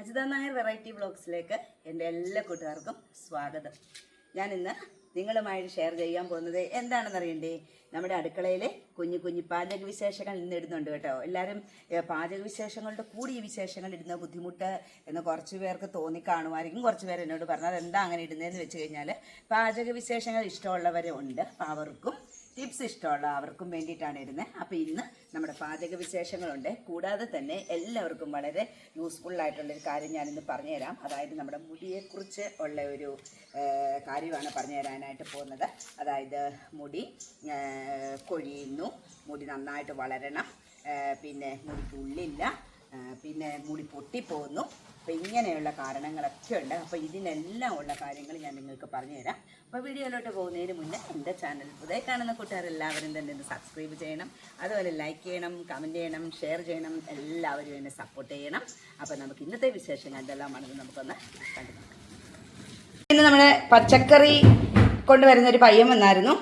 Ajitha Nair variety ബ്ലോഗ്സിലേക്ക് എന്റെ എല്ലാ കൂട്ടുകാർക്കും സ്വാഗതം. ഞാൻ ഇന്ന് നിങ്ങളുമായിട്ട് ഷെയർ ചെയ്യാൻ പോകുന്നത് എന്താണെന്ന് അറിയണ്ടേ? നമ്മുടെ അടുക്കളയിലെ കുഞ്ഞു കുഞ്ഞു പാചക വിശേഷങ്ങൾ ഇന്ന് ഇടുന്നുണ്ട് കേട്ടോ. എല്ലാവരും പാചക വിശേഷങ്ങളുടെ കൂടി ഈ വിശേഷങ്ങൾ ഇടുന്ന ബുദ്ധിമുട്ട് എന്ന് കുറച്ച് പേർക്ക് തോന്നി കാണുമായിരിക്കും. കുറച്ച് പേർ എന്നോട് പറഞ്ഞത് എന്താ അങ്ങനെ ഇടുന്നതെന്ന് വെച്ച് കഴിഞ്ഞാൽ പാചക വിശേഷങ്ങൾ ഇഷ്ടമുള്ളവരും ഉണ്ട്. അവർക്കും ടിപ്സ് ഇഷ്ടമുള്ള അവർക്കും വേണ്ടിയിട്ടാണ് ഇരുന്നത് അപ്പോൾ ഇന്ന് നമ്മുടെ പാചക വിശേഷങ്ങളുണ്ട്. കൂടാതെ തന്നെ എല്ലാവർക്കും വളരെ യൂസ്ഫുൾ ആയിട്ടുള്ളൊരു കാര്യം ഞാനിന്ന് പറഞ്ഞുതരാം. അതായത് നമ്മുടെ മുടിയെക്കുറിച്ച് ഉള്ള ഒരു കാര്യമാണ് പറഞ്ഞു തരാനായിട്ട് പോകുന്നത്. അതായത് മുടി കൊഴിയുന്നു മുടി നന്നായിട്ട് വളരണം പിന്നെ മുടിക്കുള്ളില്ല പിന്നെ മുടി പൊട്ടിപ്പോകുന്നു അപ്പോൾ ഇങ്ങനെയുള്ള കാരണങ്ങളൊക്കെ ഉണ്ട്. അപ്പോൾ ഇതിനെല്ലാം ഉള്ള കാര്യങ്ങൾ ഞാൻ നിങ്ങൾക്ക് പറഞ്ഞുതരാം. അപ്പോൾ വീഡിയോയിലോട്ട് പോകുന്നതിന് മുന്നേ എന്റെ ചാനൽ പുതിയ കാണുന്ന കൂട്ടുകാരെല്ലാവരും തന്നെ ഒന്ന് സബ്സ്ക്രൈബ് ചെയ്യണം. അതുപോലെ ലൈക്ക് ചെയ്യണം കമന്റ് ചെയ്യണം ഷെയർ ചെയ്യണം. എല്ലാവരും എന്നെ സപ്പോർട്ട് ചെയ്യണം. അപ്പോൾ നമുക്ക് ഇന്നത്തെ വിശേഷങ്ങൾ എന്തെല്ലാമാണെന്ന് നമുക്കൊന്ന് കണ്ടു നോക്കാം. ഇന്ന് നമ്മുടെ പച്ചക്കറി കൊണ്ടുവരുന്ന ഒരു പയ്യൻ വന്നായിരുന്നു.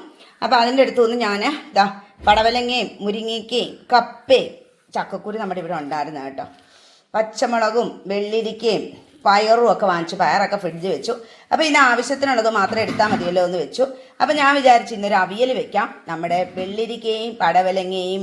അപ്പോൾ അതിന്റെ അടുത്ത് നിന്ന് ഞാൻ ഇതാ പടവലങ്ങയും മുരിങ്ങയ്ക്കയും കപ്പയും ചക്കക്കുരു നമ്മുടെ ഇവിടെ ഉണ്ടായിരുന്നു കേട്ടോ. പച്ചമുളകും വെള്ളിരിക്കയും പയറും ഒക്കെ വാങ്ങിച്ചു പയറൊക്കെ ഫ്രിഡ്ജ് വെച്ചു. അപ്പോൾ ഇതിന് ആവശ്യത്തിനുള്ളത് മാത്രം എടുത്താൽ മതിയല്ലോ എന്ന് വെച്ചു. അപ്പോൾ ഞാൻ വിചാരിച്ചു ഇന്നൊരു അവിയൽ വെക്കാം. നമ്മുടെ വെള്ളിരിക്കയും പടവലങ്ങയും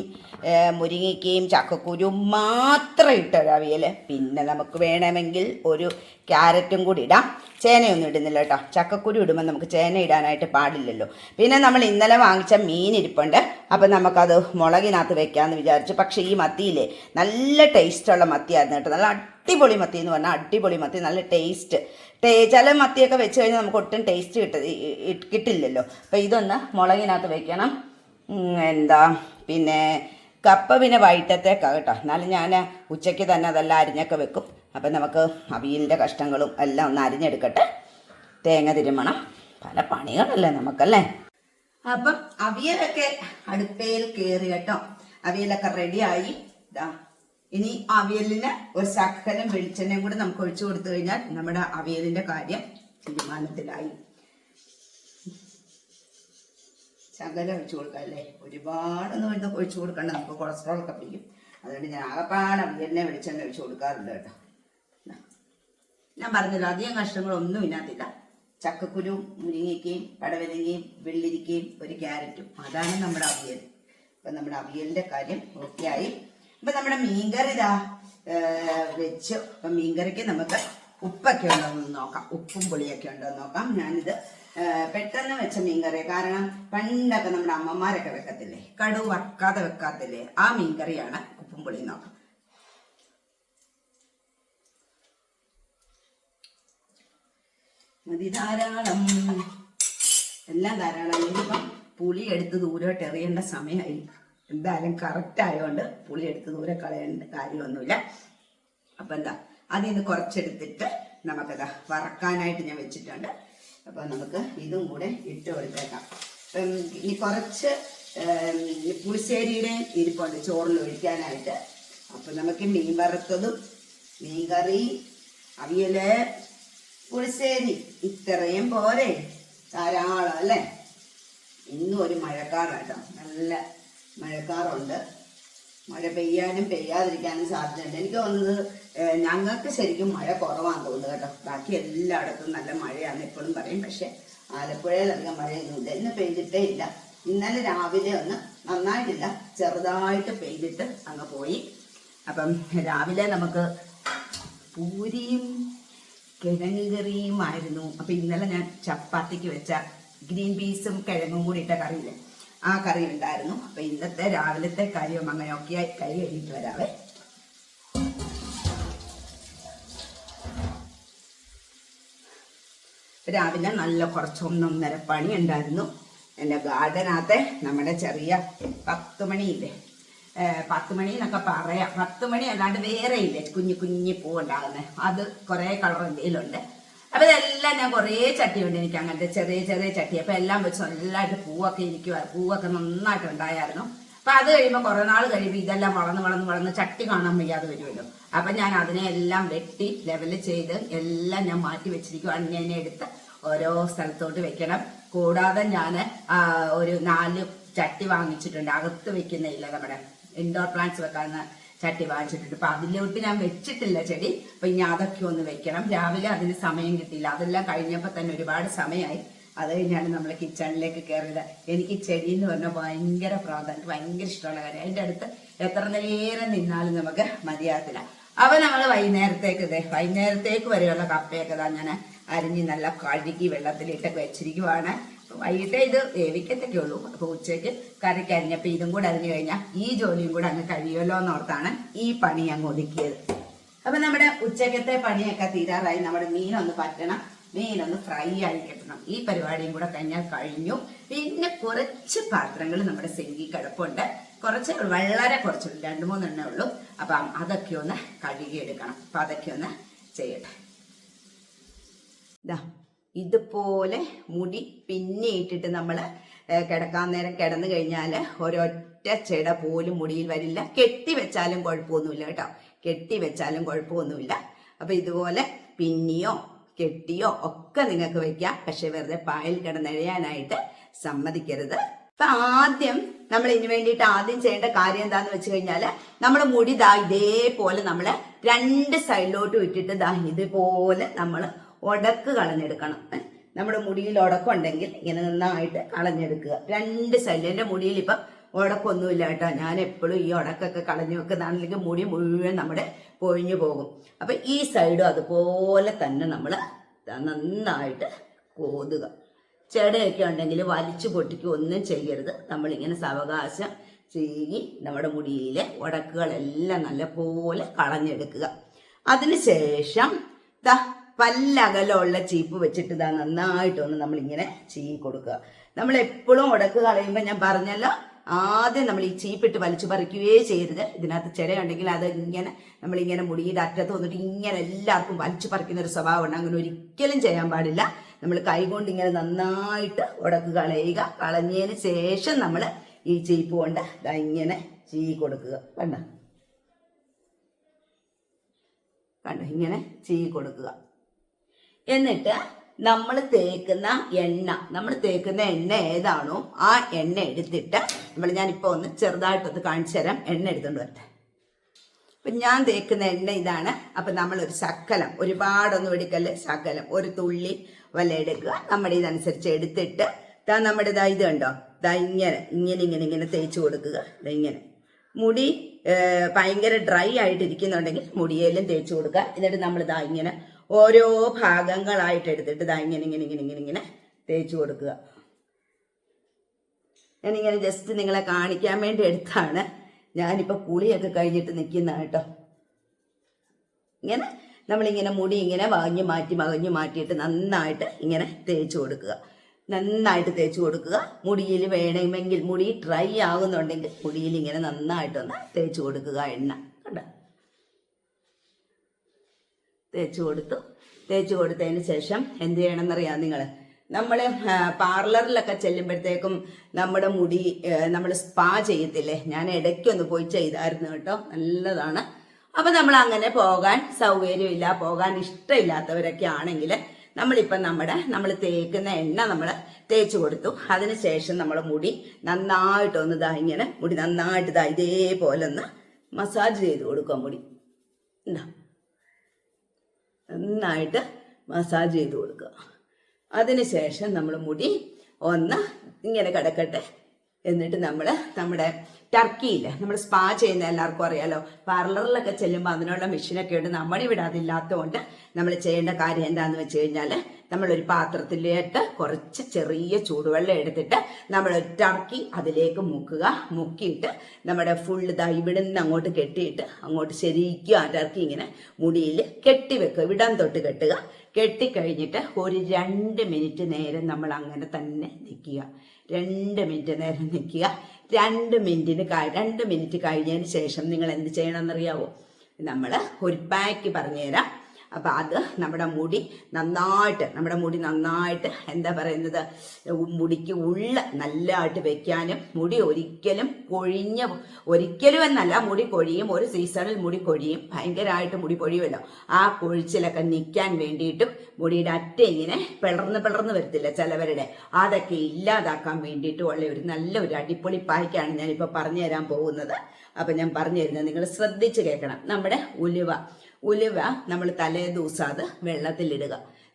മുരിങ്ങയ്ക്കയും ചക്കക്കുരും മാത്രം ഇട്ടൊരു അവിയൽ പിന്നെ നമുക്ക് വേണമെങ്കിൽ ഒരു ക്യാരറ്റും കൂടി ഇടാം. ചേനയൊന്നും ഇടുന്നില്ല കേട്ടോ. ചക്കക്കുരു ഇടുമ്പോൾ നമുക്ക് ചേന ഇടാനായിട്ട് പാടില്ലല്ലോ. പിന്നെ നമ്മൾ ഇന്നലെ വാങ്ങിച്ച മീൻ ഇരിപ്പുണ്ട്. അപ്പം നമുക്കത് മുളകിനകത്ത് വെക്കാമെന്ന് വിചാരിച്ചു. പക്ഷേ ഈ മത്തിയിലെ നല്ല ടേസ്റ്റുള്ള മത്തിയായിരുന്നു കേട്ടോ. നല്ല അടിപൊളി മത്തി എന്ന് പറഞ്ഞാൽ അടിപൊളി മത്തി നല്ല ടേസ്റ്റ് ചില മത്തിയൊക്കെ വെച്ച് കഴിഞ്ഞാൽ നമുക്ക് ഒട്ടും ടേസ്റ്റ് കിട്ട കിട്ടില്ലല്ലോ. അപ്പോൾ ഇതൊന്ന് മുളകിനകത്ത് വെക്കണം. എന്താ പിന്നെ കപ്പ പിന്നെ വൈകിട്ടത്തേക്കാണ് കേട്ടോ. എന്നാലും ഞാൻ ഉച്ചയ്ക്ക് തന്നെ അതെല്ലാം അരിഞ്ഞൊക്കെ വെക്കും. അപ്പം നമുക്ക് അവിയലിന്റെ കഷ്ടങ്ങളും എല്ലാം ഒന്ന് അരിഞ്ഞെടുക്കട്ടെ. തേങ്ങ തിരുമണം. പല പണികളല്ലേ നമുക്കല്ലേ? അപ്പം അവിയലൊക്കെ അടുപ്പയിൽ കയറി കേട്ടോ. അവിയലൊക്കെ റെഡിയായി ഇതാ ഇനി അവിയലിന് ഒരു ശക്കലം വെളിച്ചെണ്ണയും കൂടെ നമുക്ക് ഒഴിച്ചു കൊടുത്തു കഴിഞ്ഞാൽ നമ്മുടെ അവിയലിന്റെ കാര്യം തീരുമാനത്തിലായി. ശകലം ഒഴിച്ചു കൊടുക്കാം അല്ലേ? ഒരുപാടൊന്നും ഇത് ഒഴിച്ചു കൊടുക്കണ്ട. നമുക്ക് കൊളസ്ട്രോൾ ഒക്കെ പിടിക്കും. അതുകൊണ്ട് ഞാൻ ആകപ്പാട് അവിയലിനെ വെളിച്ചെണ്ണ ഒഴിച്ചു കൊടുക്കാറുണ്ട് കേട്ടോ. ഞാൻ പറഞ്ഞല്ലോ അധികം കഷ്ണങ്ങളൊന്നും ഇതിനകത്തില്ല ചക്കക്കുരു മുരിങ്ങയ്ക്കയും പടവലങ്ങയും വെള്ളിരിക്കയും ഒരു ക്യാരറ്റും. അതാണ് നമ്മുടെ അവിയൽ. അപ്പം നമ്മുടെ അവിയലിന്റെ കാര്യം ഓക്കെ ആയി. അപ്പം നമ്മുടെ മീൻകറി ഇതാ വെച്ച്. മീൻകറിക്ക് നമുക്ക് ഉപ്പൊക്കെ ഉണ്ടോ എന്ന് നോക്കാം. ഉപ്പും പുളിയൊക്കെ ഉണ്ടോ എന്ന് നോക്കാം. ഞാനിത് പെട്ടെന്ന് വെച്ച മീൻകറി കാരണം പണ്ടൊക്കെ നമ്മുടെ അമ്മമാരൊക്കെ വെക്കത്തില്ലേ കടു വറക്കാതെ വെക്കാത്തില്ലേ ആ മീൻകറിയാണ് ഉപ്പും പുളി നോക്കാം. മതി ധാരാളം. എല്ലാം ധാരാളം. ഇനിയിപ്പം പുളി എടുത്ത് ദൂരോട്ട് എറിയേണ്ട സമയമായി എന്തായാലും കറക്റ്റ് ആയതുകൊണ്ട് പുളി എടുത്ത് ദൂരെ കളയേണ്ട കാര്യമൊന്നുമില്ല. അപ്പം എന്താ അതിൽ നിന്ന് കുറച്ചെടുത്തിട്ട് നമുക്കതാ വറക്കാനായിട്ട് ഞാൻ വെച്ചിട്ടുണ്ട്. അപ്പം നമുക്ക് ഇതും കൂടെ ഇട്ട് കൊടുത്തേക്കാം. ഇനി കുറച്ച് പുളിശ്ശേരിയുടെയും ഇരിപ്പുണ്ട് ചോറിൽ ഒഴിക്കാനായിട്ട്. അപ്പം നമുക്ക് മീൻ വറുത്തതും മീൻ കറി അവിയൽ പുളിശ്ശേരി ഇത്രയും പോരെ ധാരാളം അല്ലേ? ഇന്നും ഒരു മഴക്കാറാട്ടോ. നല്ല മഴക്കാറുണ്ട്. മഴ പെയ്യാനും പെയ്യാതിരിക്കാനും സാധ്യതയുണ്ട്. എനിക്ക് തോന്നുന്നത് ഞങ്ങൾക്ക് ശരിക്കും മഴ കുറവാന്ന് തോന്നുന്നു കേട്ടോ. ബാക്കി എല്ലായിടത്തും നല്ല മഴയാണ് എപ്പോഴും പറയും. പക്ഷെ ആലപ്പുഴയിലധികം മഴയൊന്നുമില്ല. ഇന്ന് പെയ്തിട്ടേ ഇല്ല. ഇന്നലെ രാവിലെ ഒന്ന് നന്നായിട്ടില്ല. ചെറുതായിട്ട് പെയ്തിട്ട് അങ്ങ് പോയി. അപ്പം രാവിലെ നമുക്ക് പൂരിയും കിഴങ്ങ് കറിയുമായിരുന്നു അപ്പം ഇന്നലെ ഞാൻ ചപ്പാത്തിക്ക് വെച്ച ഗ്രീൻ പീസും കിഴങ്ങും കൂടി ഇട്ട കറിയില്ലേ? ആ കറി ഉണ്ടായിരുന്നു. അപ്പൊ ഇന്നത്തെ രാവിലത്തെ കാര്യം അങ്ങനെയൊക്കെയായി കൈ കഴിഞ്ഞിട്ട് വരാവേ. രാവിലെ നല്ല കുറച്ചൊന്നൊന്നര പണി ഉണ്ടായിരുന്നു. എന്റെ ഗാർഡനകത്തെ നമ്മുടെ ചെറിയ പത്ത് മണിയില്ലേ പത്ത് മണി എന്നൊക്കെ പറയാം. പത്ത് മണി അല്ലാണ്ട് വേറെ ഇല്ലേ കുഞ്ഞു കുഞ്ഞു പൂ ഉണ്ടാകുന്നത് അത് കുറേ കളർ എന്തെങ്കിലുണ്ട് അപ്പൊ ഇതെല്ലാം ഞാൻ കുറേ ചട്ടിയുണ്ട് എനിക്ക് അങ്ങനത്തെ ചെറിയ ചെറിയ ചട്ടി. അപ്പൊ എല്ലാം വെച്ച് നല്ലതായിട്ട് പൂവൊക്കെ ഇരിക്കുക പൂവൊക്കെ നന്നായിട്ട് ഉണ്ടായിരുന്നു അപ്പൊ അത് കഴിയുമ്പോൾ കുറെ നാൾ കഴിയുമ്പോൾ ഇതെല്ലാം വളർന്ന് വളർന്ന് വളർന്ന് ചട്ടി കാണാൻ വയ്യാതെ വരുമല്ലോ. അപ്പൊ ഞാൻ അതിനെ എല്ലാം വെട്ടി ലെവൽ ചെയ്ത് എല്ലാം ഞാൻ മാറ്റി വെച്ചിരിക്കുവാണ്. ഞാൻ എടുത്ത് ഓരോ സ്ഥലത്തോട്ട് വെക്കണം. കൂടാതെ ഞാൻ ഒരു നാല് ചട്ടി വാങ്ങിച്ചിട്ടുണ്ട്. അകത്ത് വെക്കുന്നില്ല നമ്മുടെ ഇൻഡോർ പ്ലാന്റ്സ് വെക്കാവുന്ന ചട്ടി വാങ്ങിച്ചിട്ടുണ്ട്. അപ്പൊ അതിലോട്ട് ഞാൻ വെച്ചിട്ടില്ല ചെടി. അപ്പൊ ഇനി അതൊക്കെ ഒന്ന് വെക്കണം. രാവിലെ അതിന് സമയം കിട്ടിയില്ല. അതെല്ലാം കഴിഞ്ഞപ്പോൾ തന്നെ ഒരുപാട് സമയമായി അത് കഴിഞ്ഞാണ് നമ്മൾ കിച്ചണിലേക്ക് കയറിയത്. എനിക്ക് ചെടി എന്ന് പറഞ്ഞാൽ ഭയങ്കര പ്രാധാന്യം ഭയങ്കര ഇഷ്ടമുള്ള കാര്യം അതിന്റെ അടുത്ത് എത്ര നേരം നിന്നാലും നമുക്ക് മതിയാകത്തില്ല. അപ്പൊ നമ്മൾ വൈകുന്നേരത്തേക്ക് ഇതേ വൈകുന്നേരത്തേക്ക് വരെയുള്ള കപ്പയൊക്കെ ഞാൻ അരിഞ്ഞ് നല്ല കഴുകി വെള്ളത്തിലിട്ടൊക്കെ വെച്ചിരിക്കുവാണ്. വൈകിട്ടേ ഇത് വേവിക്കത്തൊക്കെ ഉള്ളൂ. അപ്പൊ ഉച്ചയ്ക്ക് കറിക്ക് അരിഞ്ഞപ്പോ ഇതും കൂടെ അരിഞ്ഞു കഴിഞ്ഞാൽ ഈ ജോലിയും കൂടെ അങ്ങ് കഴിയുമല്ലോ എന്നോർത്താണ് ഈ പണി അങ്ങ് ഒതുക്കിയത്. അപ്പൊ നമ്മുടെ ഉച്ചക്കത്തെ പണിയൊക്കെ തീരാറായി. നമ്മുടെ മീനൊന്ന് പറ്റണം. മീനൊന്ന് ഫ്രൈ ആയി കിട്ടണം. ഈ പരിപാടിയും കൂടെ കഴിഞ്ഞാൽ കഴിഞ്ഞു. പിന്നെ കുറച്ച് പാത്രങ്ങൾ നമ്മുടെ സിങ്കി കിടപ്പുണ്ട്. കുറച്ച് വളരെ കുറച്ചുള്ളൂ രണ്ട് മൂന്നെണ്ണേ ഉള്ളൂ. അപ്പം അതൊക്കെ ഒന്ന് കഴുകിയെടുക്കണം. അപ്പൊ അതൊക്കെ ഒന്ന് ചെയ്യട്ടെ. ദാ. ഇതുപോലെ മുടി പിന്നെ ഇട്ടിട്ട് നമ്മൾ കിടക്കാൻ നേരം കിടന്നു കഴിഞ്ഞാൽ ഒരൊറ്റ ചെട പോലും മുടിയിൽ വരില്ല. കെട്ടി വെച്ചാലും കുഴപ്പമൊന്നുമില്ല കേട്ടോ. കെട്ടി വെച്ചാലും കുഴപ്പമൊന്നുമില്ല. അപ്പം ഇതുപോലെ പിന്നിയോ കെട്ടിയോ ഒക്കെ നിങ്ങൾക്ക് വെക്കാം. പക്ഷെ വെറുതെ പായൽ കിടന്നെഴയാനായിട്ട് സമ്മതിക്കരുത്. അപ്പൊ ആദ്യം നമ്മൾ ഇതിനു വേണ്ടിയിട്ട് ആദ്യം ചെയ്യേണ്ട കാര്യം എന്താന്ന് വെച്ച് കഴിഞ്ഞാൽ നമ്മൾ മുടി ദാ ഇതേപോലെ നമ്മൾ രണ്ട് സൈഡിലോട്ട് വിട്ടിട്ട് ദാ ഇതുപോലെ നമ്മൾ ഉടക്ക് കളഞ്ഞെടുക്കണം. നമ്മുടെ മുടിയിൽ ഉടക്കുണ്ടെങ്കിൽ ഇങ്ങനെ നന്നായിട്ട് കളഞ്ഞെടുക്കുക. രണ്ട് സൈഡിൽ എന്റെ മുടിയിൽ ഇപ്പം ഉടക്കൊന്നുമില്ല കേട്ടോ. ഞാൻ എപ്പോഴും ഈ ഉടക്കൊക്കെ കളഞ്ഞു വെക്കുന്നതാണെങ്കിൽ മുടി മുഴുവൻ നമ്മുടെ പൊഴിഞ്ഞു പോകും. അപ്പം ഈ സൈഡും അതുപോലെ തന്നെ നമ്മൾ നന്നായിട്ട് കോതുക. ചെടയൊക്കെ ഉണ്ടെങ്കിൽ വലിച്ചു പൊട്ടിക്കുക ഒന്നും ചെയ്യരുത്. നമ്മളിങ്ങനെ സാവകാശം ചെയ്യി നമ്മുടെ മുടിയിലെ ഉടക്കുകളെല്ലാം നല്ലപോലെ കളഞ്ഞെടുക്കുക. അതിനുശേഷം ദാ പല്ലകലമുള്ള ചീപ്പ് വെച്ചിട്ട് ഇതാ നന്നായിട്ടൊന്ന് നമ്മളിങ്ങനെ ചീകി കൊടുക്കുക. നമ്മൾ എപ്പോഴും ഉടക്ക് കളയുമ്പോൾ ഞാൻ പറഞ്ഞല്ലോ ആദ്യം നമ്മൾ ഈ ചീപ്പിട്ട് വലിച്ചു പറിക്കുകയേ ചെയ്യരുത്. ഇതിനകത്ത് ചിരയുണ്ടെങ്കിൽ അത് ഇങ്ങനെ നമ്മളിങ്ങനെ മുടിയുടെ അറ്റത്ത് വന്നിട്ട് ഇങ്ങനെ എല്ലാവർക്കും വലിച്ചു പറിക്കുന്ന ഒരു സ്വഭാവമുണ്ട്. അങ്ങനെ ഒരിക്കലും ചെയ്യാൻ പാടില്ല. നമ്മൾ കൈകൊണ്ട് ഇങ്ങനെ നന്നായിട്ട് ഉടക്ക് കളയുക. കളഞ്ഞതിന് ശേഷം നമ്മൾ ഈ ചീപ്പ് കൊണ്ട് ഇങ്ങനെ ചീ കൊടുക്കുക. കണ്ട? കണ്ടോ? ഇങ്ങനെ ചീ കൊടുക്കുക. എന്നിട്ട് നമ്മൾ തേക്കുന്ന എണ്ണ നമ്മൾ തേക്കുന്ന എണ്ണ ഏതാണോ ആ എണ്ണ എടുത്തിട്ട് നമ്മൾ ഞാൻ ഞാനിപ്പോൾ ഒന്ന് ചെറുതായിട്ടൊന്ന് കാണിച്ചു തരാം. എണ്ണ എടുത്തുകൊണ്ട് വരട്ടെ. അപ്പം ഞാൻ തേക്കുന്ന എണ്ണ ഇതാണ്. അപ്പം ഒരു ശക്കലം ഒരുപാടൊന്നും എടുക്കല്ലേ? ശകലം ഒരു തുള്ളി വല്ല എടുക്കുക. നമ്മുടെ ഇതനുസരിച്ച് എടുത്തിട്ട് ഇതാ നമ്മുടെ ഇതാ ഇത് കണ്ടോ? ഇതാ ഇങ്ങനെ ഇങ്ങനെ ഇങ്ങനെ ഇങ്ങനെ തേച്ച് കൊടുക്കുക. ഇങ്ങനെ. മുടി ഭയങ്കര ഡ്രൈ ആയിട്ടിരിക്കുന്നുണ്ടെങ്കിൽ മുടിയേലും തേച്ച് കൊടുക്കുക. എന്നിട്ട് നമ്മൾ ഇതാ ഇങ്ങനെ ഓരോ ഭാഗങ്ങളായിട്ട് എടുത്തിട്ട് ഇതാ ഇങ്ങനെ ഇങ്ങനെ ഇങ്ങനെ ഇങ്ങനെ ഇങ്ങനെ തേച്ച് കൊടുക്കുക. ഞാനിങ്ങനെ ജസ്റ്റ് നിങ്ങളെ കാണിക്കാൻ വേണ്ടി എടുത്താണ്. ഞാനിപ്പോൾ കുളിയൊക്കെ കഴിഞ്ഞിട്ട് നിൽക്കുന്ന കേട്ടോ. ഇങ്ങനെ നമ്മളിങ്ങനെ മുടി ഇങ്ങനെ വാങ്ങി മാറ്റി മകഞ്ഞു മാറ്റിയിട്ട് നന്നായിട്ട് ഇങ്ങനെ തേച്ച് കൊടുക്കുക. നന്നായിട്ട് തേച്ച് കൊടുക്കുക. മുടിയിൽ വേണമെങ്കിൽ മുടി ഡ്രൈ ആകുന്നുണ്ടെങ്കിൽ മുടിയിൽ ഇങ്ങനെ നന്നായിട്ടൊന്ന് തേച്ച് കൊടുക്കുക എണ്ണ കണ്ടോ തേച്ച് കൊടുത്തു. തേച്ച് കൊടുത്തതിന് ശേഷം എന്ത് ചെയ്യണമെന്നറിയാം നിങ്ങൾ നമ്മൾ പാർലറിലൊക്കെ ചെല്ലുമ്പോഴത്തേക്കും നമ്മുടെ മുടി നമ്മൾ സ്പാ ചെയ്യത്തില്ലേ? ഞാൻ ഇടയ്ക്കൊന്ന് പോയി ചെയ്തായിരുന്നു കേട്ടോ. നല്ലതാണ്. അപ്പം നമ്മൾ അങ്ങനെ പോകാൻ സൗകര്യമില്ല പോകാൻ ഇഷ്ടമില്ലാത്തവരൊക്കെ ആണെങ്കിൽ നമ്മളിപ്പം നമ്മുടെ നമ്മൾ തേക്കുന്ന എണ്ണ നമ്മൾ തേച്ച് കൊടുത്തു. അതിനുശേഷം നമ്മൾ മുടി നന്നായിട്ടൊന്ന് ഇതാ ഇങ്ങനെ മുടി നന്നായിട്ട് ഇതാ ഇതേപോലെ ഒന്ന് മസാജ് ചെയ്ത് കൊടുക്കുക മുടി. എന്താ നന്നായിട്ട് മസാജ് ചെയ്ത് കൊടുക്കുക. അതിനുശേഷം നമ്മൾ മുടി ഒന്ന് ഇങ്ങനെ കിടക്കട്ടെ. എന്നിട്ട് നമ്മൾ നമ്മുടെ ടർക്കിയില്ലേ നമ്മൾ സ്പാ ചെയ്യുന്ന എല്ലാവർക്കും അറിയാലോ. പാർലറിലൊക്കെ ചെല്ലുമ്പോൾ അതിനുള്ള മെഷീനൊക്കെ ഉണ്ട് നമ്മുടെ ഇവിടെ അതില്ലാത്തതുകൊണ്ട് നമ്മൾ ചെയ്യേണ്ട കാര്യം എന്താണെന്ന് വെച്ച് കഴിഞ്ഞാൽ നമ്മളൊരു പാത്രത്തിലേക്ക് കുറച്ച് ചെറിയ ചൂടുവെള്ളം എടുത്തിട്ട് നമ്മൾ ടർക്കി അതിലേക്ക് മുക്കുക. മുക്കിയിട്ട് നമ്മുടെ ഫുൾ ഇതാ നിന്ന് അങ്ങോട്ട് കെട്ടിയിട്ട് അങ്ങോട്ട് ശരിക്കും ആ ടർക്കി ഇങ്ങനെ മുടിയിൽ കെട്ടി വെക്കുക. ഇവിടം തൊട്ട് കെട്ടുക. കെട്ടിക്കഴിഞ്ഞിട്ട് ഒരു രണ്ട് മിനിറ്റ് നേരം നമ്മൾ അങ്ങനെ തന്നെ നിൽക്കുക രണ്ട് മിനിറ്റ് നേരം നിൽക്കുക രണ്ട് മിനിറ്റിന് രണ്ട് മിനിറ്റ് കഴിഞ്ഞതിന് ശേഷം നിങ്ങൾ എന്ത് ചെയ്യണമെന്നറിയാവോ? നമ്മൾ ഒരു പാക്ക് പറഞ്ഞുതരാം. അപ്പം അത് നമ്മുടെ മുടി നന്നായിട്ട് നമ്മുടെ മുടി നന്നായിട്ട് എന്താ പറയുന്നത് മുടിക്ക് ഉള്ള നല്ലതായിട്ട് വെക്കാനും മുടി ഒരിക്കലും കൊഴിഞ്ഞ ഒരിക്കലും എന്നല്ല മുടി കൊഴിയും ഒരു സീസണിൽ മുടി കൊഴിയും ഭയങ്കരമായിട്ട് മുടി പൊഴിയുമല്ലോ ആ കൊഴിച്ചിലൊക്കെ നിൽക്കാൻ വേണ്ടിയിട്ടും മുടിയുടെ അറ്റ ഇങ്ങനെ പിളർന്ന് പിളർന്ന് വരത്തില്ല ചിലവരുടെ. അതൊക്കെ ഇല്ലാതാക്കാൻ വേണ്ടിയിട്ടും ഉള്ള ഒരു നല്ല ഒരു അടിപൊളി പായ്ക്കാണ് ഞാനിപ്പോൾ പറഞ്ഞു തരാൻ പോകുന്നത്. അപ്പം ഞാൻ പറഞ്ഞു തരുന്നത് നിങ്ങൾ ശ്രദ്ധിച്ച് കേൾക്കണം. നമ്മുടെ ഉലുവ. ഉലുവ നമ്മൾ തലേ ദിവസം അത് വെള്ളത്തിലിടുക.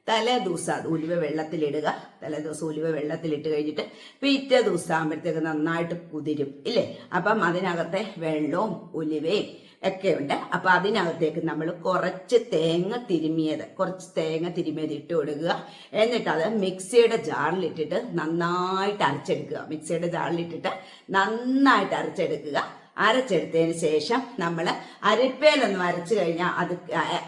തലേ ദിവസം അത് ഉലുവ വെള്ളത്തിലിടുക. തലേ ദിവസം ഉലുവ വെള്ളത്തിലിട്ട് കഴിഞ്ഞിട്ട് പിറ്റേ ദിവസം ആകുമ്പോഴത്തേക്ക് നന്നായിട്ട് കുതിരും ഇല്ലേ? അപ്പം അതിനകത്തെ വെള്ളവും ഉലുവയും ഒക്കെ ഉണ്ട് അപ്പൊ അതിനകത്തേക്ക് നമ്മൾ കുറച്ച് തേങ്ങ തിരുമിയത് കുറച്ച് തേങ്ങ തിരുമിയത് ഇട്ട് കൊടുക്കുക. എന്നിട്ട് അത് മിക്സിയുടെ ജാറിലിട്ടിട്ട് നന്നായിട്ട് അരച്ചെടുക്കുക. മിക്സിയുടെ ജാറിലിട്ടിട്ട് നന്നായിട്ട് അരച്ചെടുക്കുക. അരച്ചെടുത്തതിന് ശേഷം നമ്മൾ അരിപ്പേലൊന്നും അരച്ചു കഴിഞ്ഞാൽ അത്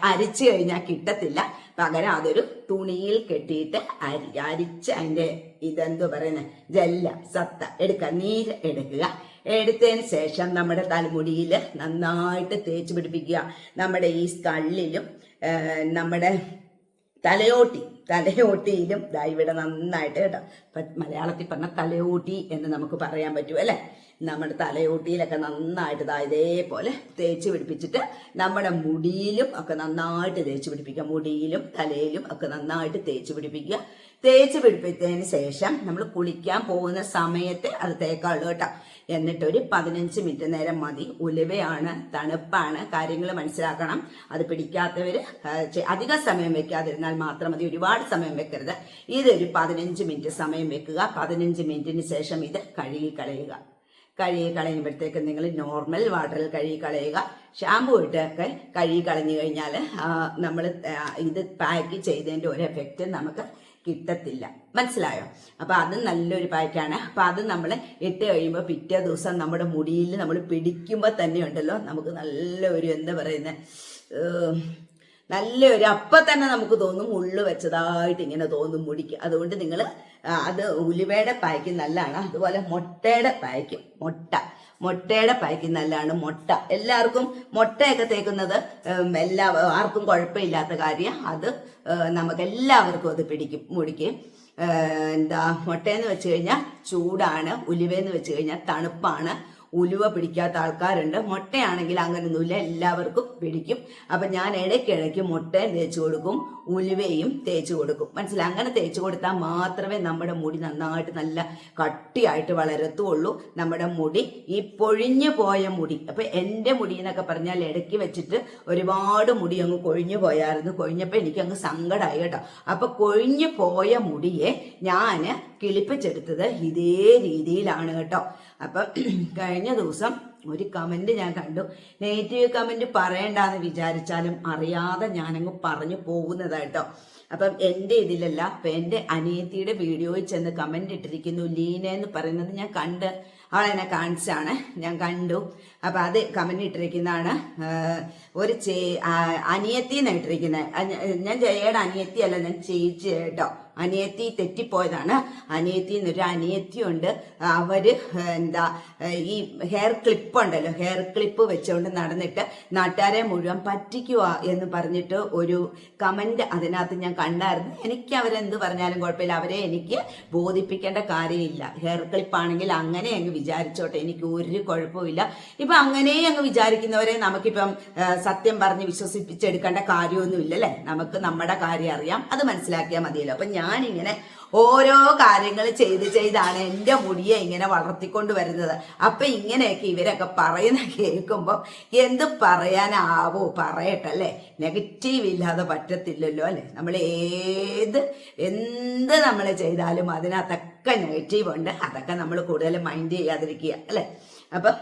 അരിച്ചു കഴിഞ്ഞാൽ കിട്ടത്തില്ല. പകരം അതൊരു തുണിയിൽ കെട്ടിയിട്ട് അരി അരിച്ച് അതിന്റെ ഇതെന്തോ പറയുന്നത് ജല്ല സത്ത എടുക്കുക നീര് എടുക്കുക. എടുത്തതിന് ശേഷം നമ്മുടെ തലമുടിയിൽ നന്നായിട്ട് തേച്ച് പിടിപ്പിക്കുക. നമ്മുടെ ഈ കള്ളിലും നമ്മുടെ തലയോട്ടി തലയോട്ടിയിലും ദാ ഇവിടെ നന്നായിട്ട് കേട്ടോ. മലയാളത്തിൽ പറഞ്ഞ തലയോട്ടി എന്ന് നമുക്ക് പറയാൻ പറ്റും അല്ലെ? നമ്മുടെ തലയോട്ടിയിലൊക്കെ നന്നായിട്ട് ഇതാ ഇതേപോലെ തേച്ച് പിടിപ്പിച്ചിട്ട് നമ്മുടെ മുടിയിലും ഒക്കെ നന്നായിട്ട് തേച്ച് പിടിപ്പിക്കുക. മുടിയിലും തലയിലും ഒക്കെ നന്നായിട്ട് തേച്ച് പിടിപ്പിക്കുക. തേച്ച് പിടിപ്പിച്ചതിന് ശേഷം നമ്മൾ കുളിക്കാൻ പോകുന്ന സമയത്ത് അത് തേക്കാളൂ കേട്ടോ. എന്നിട്ട് ഒരു പതിനഞ്ച് മിനിറ്റ് നേരം മതി. ഉലുവയാണ് തണുപ്പാണ്. കാര്യങ്ങൾ മനസ്സിലാക്കണം. അത് പിടിക്കാത്തവർ അധിക സമയം വെക്കാതിരുന്നാൽ മാത്രം മതി. ഒരുപാട് സമയം വെക്കരുത്. ഇതൊരു പതിനഞ്ച് മിനിറ്റ് സമയം വെക്കുക. പതിനഞ്ച് മിനിറ്റിന് ശേഷം ഇത് കഴുകി കളയുക. കഴുകി കളയുമ്പോഴത്തേക്ക് നിങ്ങൾ നോർമൽ വാട്ടറിൽ കഴുകി കളയുക ഷാമ്പു ഇട്ടൊക്കെ കഴുകി കളഞ്ഞു കഴിഞ്ഞാൽ നമ്മൾ ഇത് പാക്ക് ചെയ്തതിന്റെ ഒരു എഫക്റ്റ് നമുക്ക് കിട്ടത്തില്ല. മനസ്സിലായോ? അപ്പം അത് നല്ലൊരു പാക്കാണ് അപ്പം അത് നമ്മൾ ഇട്ട് കഴിയുമ്പോൾ പിറ്റേ ദിവസം നമ്മുടെ മുടിയിൽ നമ്മൾ പിടിക്കുമ്പോൾ തന്നെ ഉണ്ടല്ലോ നമുക്ക് നല്ല ഒരു എന്താ പറയുന്നത് നല്ല ഒരു അപ്പൊ തന്നെ നമുക്ക് തോന്നും ഉള്ളു വെച്ചതായിട്ട് ഇങ്ങനെ തോന്നും മുടിക്ക്. അതുകൊണ്ട് നിങ്ങൾ അത് ഉലുവയുടെ പായ്ക്ക് നല്ലതാണ്. അതുപോലെ മുട്ടയുടെ പായ്ക്ക് മുട്ട. മുട്ടയുടെ പായ്ക്ക് നല്ലതാണ് മുട്ട. എല്ലാവർക്കും മുട്ടയൊക്കെ തേക്കുന്നത് എല്ലാ ആർക്കും കുഴപ്പമില്ലാത്ത കാര്യം. അത് നമുക്ക് എല്ലാവർക്കും അത് പിടിക്കും മുടിക്കും. എന്താ മുട്ടയെന്ന് വെച്ച് കഴിഞ്ഞാൽ ചൂടാണ് ഉലുവയെന്ന് വെച്ച് കഴിഞ്ഞാൽ തണുപ്പാണ്. ഉലുവ പിടിക്കാത്ത ആൾക്കാരുണ്ട്. മുട്ടയാണെങ്കിൽ അങ്ങനെയൊന്നുമില്ല എല്ലാവർക്കും പിടിക്കും. അപ്പം ഞാൻ ഇടയ്ക്കിടയ്ക്ക് മുട്ടയും തേച്ച് കൊടുക്കും. ഉലുവയും തേച്ച് കൊടുക്കും. മനസ്സിലായി? അങ്ങനെ തേച്ച് കൊടുത്താൽ മാത്രമേ നമ്മുടെ മുടി നന്നായിട്ട് നല്ല കട്ടിയായിട്ട് വളരത്തുള്ളൂ. നമ്മുടെ മുടി ഈ പൊഴിഞ്ഞു പോയ മുടി. അപ്പം എന്റെ മുടി എന്നൊക്കെ പറഞ്ഞാൽ ഇടയ്ക്ക് വെച്ചിട്ട് ഒരുപാട് മുടി അങ്ങ് കൊഴിഞ്ഞു പോയായിരുന്നു. കൊഴിഞ്ഞപ്പോൾ എനിക്ക് അങ്ങ് സങ്കടമായി കേട്ടോ. അപ്പൊ കൊഴിഞ്ഞു പോയ മുടിയെ ഞാൻ കിളിപ്പിച്ചെടുത്തത് ഇതേ രീതിയിലാണ് കേട്ടോ. അപ്പം കഴിഞ്ഞ ദിവസം ഒരു കമന്റ് ഞാൻ കണ്ടു. നെഗറ്റീവ് കമന്റ് പറയണ്ടെന്ന് വിചാരിച്ചാലും അറിയാതെ ഞാനങ്ങ് പറഞ്ഞു പോകുന്നതായിട്ടോ അപ്പം എന്റെ ഇതിലല്ല അപ്പം എന്റെ അനിയത്തിയുടെ വീഡിയോയിൽ ചെന്ന് കമന്റ് ഇട്ടിരിക്കുന്നു ലീന എന്ന് പറയുന്നത് ഞാൻ കണ്ട് അവളെന്നെ കാണിച്ചാണ് ഞാൻ കണ്ടു. അപ്പം അത് കമന്റ് ഇട്ടിരിക്കുന്നതാണ്. ഒരു ചേ ആ- അനിയത്തി എന്ന് ഇട്ടിരിക്കുന്നത് ഞാൻ ജയയുടെ അനിയത്തി അല്ല ഞാൻ ചേച്ചി കേട്ടോ. അനിയത്തി തെറ്റിപ്പോയതാണ്. അനിയത്തി എന്നൊരു അനിയത്തിയുണ്ട്. അവർ എന്താ ഈ ഹെയർ ക്ലിപ്പ് ഉണ്ടല്ലോ. ഹെയർ ക്ലിപ്പ് വെച്ചുകൊണ്ട് നടന്നിട്ട് നാട്ടുകാരെ മുഴുവൻ പറ്റിക്കുക എന്ന് പറഞ്ഞിട്ട് ഒരു കമന്റ് അതിനകത്ത് ഞാൻ കണ്ടായിരുന്നു. എനിക്ക് അവരെന്ത് പറഞ്ഞാലും കുഴപ്പമില്ല. അവരെ എനിക്ക് ബോധിപ്പിക്കേണ്ട കാര്യമില്ല. ഹെയർ ക്ലിപ്പ് ആണെങ്കിൽ അങ്ങനെ അങ്ങ് വിചാരിച്ചോട്ടെ. എനിക്ക് ഒരു കുഴപ്പമില്ല ഇപ്പൊ അങ്ങനെ അങ്ങ് വിചാരിക്കുന്നവരെ നമുക്കിപ്പം സത്യം പറഞ്ഞ് വിശ്വസിപ്പിച്ചെടുക്കേണ്ട കാര്യമൊന്നുമില്ല അല്ലേ നമുക്ക് നമ്മുടെ കാര്യം അറിയാം. അത് മനസ്സിലാക്കിയാൽ മതിയല്ലോ. അപ്പൊ ഞാനിങ്ങനെ ഓരോ കാര്യങ്ങൾ ചെയ്ത് ചെയ്താണ് എന്റെ മുടിയെ ഇങ്ങനെ വളർത്തിക്കൊണ്ട് വരുന്നത്. അപ്പൊ ഇങ്ങനെയൊക്കെ ഇവരൊക്കെ പറയുന്ന കേൾക്കുമ്പോൾ എന്ത് പറയാനാവോ പറയട്ടെ അല്ലേ നെഗറ്റീവ് ഇല്ലാതെ പറ്റത്തില്ലല്ലോ അല്ലെ? നമ്മൾ ഏത് എന്ത് നമ്മൾ ചെയ്താലും അതിനകത്തൊക്കെ നെഗറ്റീവ് ഉണ്ട്. അതൊക്കെ നമ്മൾ കൂടുതൽ മൈൻഡ് ചെയ്യാതിരിക്കുക അല്ലേ? അപ്പം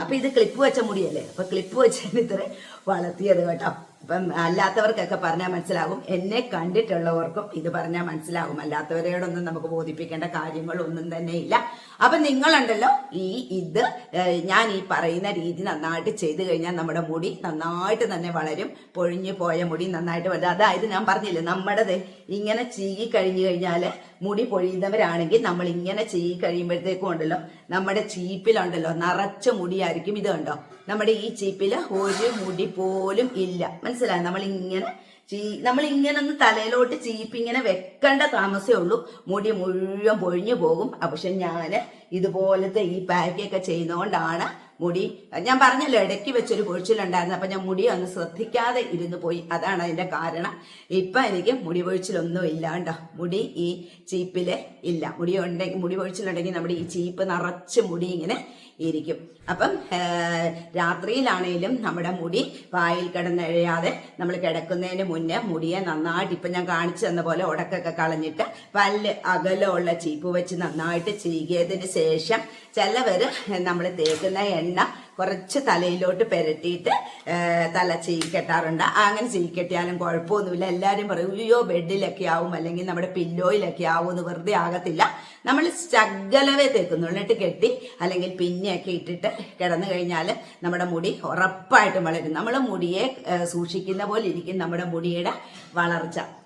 അപ്പം ഇത് ക്ലിപ്പ് വെച്ച മുടിയല്ലേ? അപ്പൊ ക്ലിപ്പ് വെച്ചതിന് ഇത്ര വളർത്തിയത് കേട്ടോ. അപ്പം അല്ലാത്തവർക്കൊക്കെ പറഞ്ഞാൽ മനസ്സിലാകും. എന്നെ കണ്ടിട്ടുള്ളവർക്കും ഇത് പറഞ്ഞാൽ മനസ്സിലാകും. അല്ലാത്തവരോടൊന്നും നമുക്ക് ബോധിപ്പിക്കേണ്ട കാര്യങ്ങളൊന്നും തന്നെ ഇല്ല. അപ്പൊ നിങ്ങളുണ്ടല്ലോ ഈ ഇത് ഞാൻ ഈ പറയുന്ന രീതി നന്നായിട്ട് ചെയ്തു കഴിഞ്ഞാൽ നമ്മുടെ മുടി നന്നായിട്ട് തന്നെ വളരും. പൊഴിഞ്ഞു പോയ മുടി നന്നായിട്ട് വളരും. അതായത് ഞാൻ പറഞ്ഞില്ലേ നമ്മുടെ ഇങ്ങനെ ചീകി കഴിഞ്ഞു കഴിഞ്ഞാൽ മുടി പൊഴിയുന്നവരാണെങ്കിൽ നമ്മൾ ഇങ്ങനെ ചീകി കഴിയുമ്പോഴത്തേക്കും ഉണ്ടല്ലോ നമ്മുടെ ചീപ്പിലുണ്ടല്ലോ നിറച്ച മുടിയായിരിക്കും ഇത് കണ്ടോ? നമ്മുടെ ഈ ചീപ്പിൽ ഒരു മുടി പോലും ഇല്ല. മനസ്സിലായി? നമ്മൾ ഇങ്ങനെ ചീ നമ്മൾ ഇങ്ങനെ ഒന്ന് തലയിലോട്ട് ചീപ്പ് ഇങ്ങനെ വെക്കേണ്ട താമസമേ ഉള്ളൂ. മുടി മുഴുവൻ പൊഴിഞ്ഞു പോകും. പക്ഷെ ഞാൻ ഇതുപോലത്തെ ഈ പാക്കൊക്കെ ചെയ്യുന്നതുകൊണ്ടാണ് മുടി. ഞാൻ പറഞ്ഞല്ലോ ഇടയ്ക്ക് വെച്ചൊരു പൊഴിച്ചിലുണ്ടായിരുന്നു അപ്പൊ ഞാൻ മുടി ഒന്ന് ശ്രദ്ധിക്കാതെ ഇരുന്ന് പോയി. അതാണ് അതിന്റെ കാരണം. ഇപ്പൊ എനിക്ക് മുടി പൊഴിച്ചിലൊന്നും ഇല്ല കേട്ടോ മുടി ഈ ചീപ്പിൽ ഇല്ല. മുടി ഉണ്ടെങ്കിൽ മുടി പൊഴിച്ചിലുണ്ടെങ്കിൽ നമ്മുടെ ഈ ചീപ്പ് നിറച്ച് മുടി ഇങ്ങനെ ഇരിക്കും. അപ്പം രാത്രിയിലാണേലും നമ്മുടെ മുടി വായിൽ കിടന്നഴിയാതെ നമ്മൾ കിടക്കുന്നതിന് മുന്നേ മുടിയെ നന്നായിട്ട് ഇപ്പം ഞാൻ കാണിച്ചു തന്ന പോലെ ഉടക്കൊക്കെ കളഞ്ഞിട്ട് പല്ല് അകലമുള്ള ചീപ്പ് വെച്ച് നന്നായിട്ട് ചീകിയതിന് ശേഷം ചിലവർ നമ്മൾ തേക്കുന്ന എണ്ണ കുറച്ച് തലയിലോട്ട് പെരട്ടിയിട്ട് തല ചീക്കെട്ടാറുണ്ട് അങ്ങനെ ചീക്കെട്ടിയാലും കുഴപ്പമൊന്നുമില്ല. എല്ലാവരും പറയും അയ്യോ ബെഡിലൊക്കെ ആവും അല്ലെങ്കിൽ നമ്മുടെ പില്ലോയിലൊക്കെ ആവും എന്ന് വെറുതെ ആകത്തില്ല. നമ്മൾ ശകലവേ തേക്കുന്നു. എന്നിട്ട് കെട്ടി അല്ലെങ്കിൽ പിന്നെയൊക്കെ ഇട്ടിട്ട് കിടന്നു കഴിഞ്ഞാൽ നമ്മുടെ മുടി ഉറപ്പായിട്ടും വളരും. നമ്മൾ മുടിയെ സൂക്ഷിക്കുന്ന പോലെ ഇരിക്കും നമ്മുടെ മുടിയുടെ വളർച്ച.